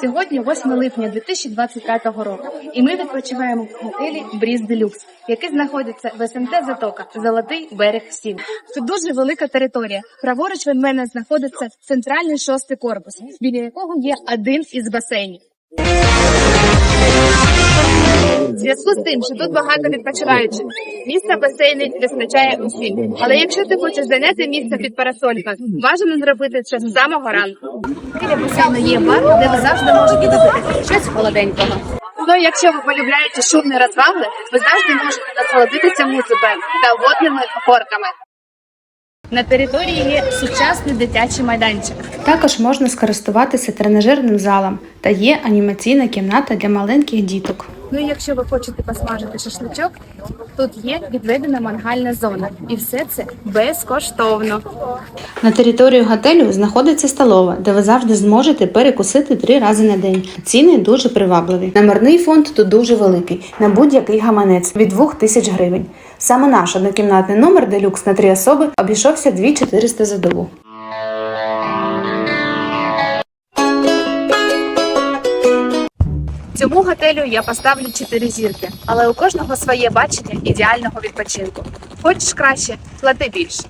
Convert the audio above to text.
Сьогодні 8 липня 2025 року, і ми відпочиваємо в готелі Бріз Делюкс, який знаходиться в СМТ Затока, Золотий берег 7. Це дуже велика територія. Праворуч від мене знаходиться центральний шостий корпус, біля якого є один із басейнів. Зв'язку з тим, що тут багато відпочиваючих, місця в басейні вистачає усім. Але якщо ти хочеш зайняти місце під парасолькою, бажано зробити це з самого ранку. Біля басейну є бар, де ви завжди можете випити щось холоденького. Ну, якщо ви полюбляєте шумні розваги, ви завжди можете насолодитися музикою та водними опорками. На території є сучасний дитячий майданчик. Також можна скористуватися тренажерним залом та є анімаційна кімната для маленьких діток. Ну і якщо ви хочете посмажити шашличок, тут є відведена мангальна зона, і все це безкоштовно. На території готелю знаходиться столова, де ви завжди зможете перекусити три рази на день. Ціни дуже привабливі. Номерний фонд тут дуже великий, на будь-який гаманець від 2 тисяч гривень. Саме наш однокімнатний номер делюкс на три особи обійшовся 2400 за добу. Цьому готелю я поставлю 4 зірки, але у кожного своє бачення ідеального відпочинку. Хочеш краще, плати більше.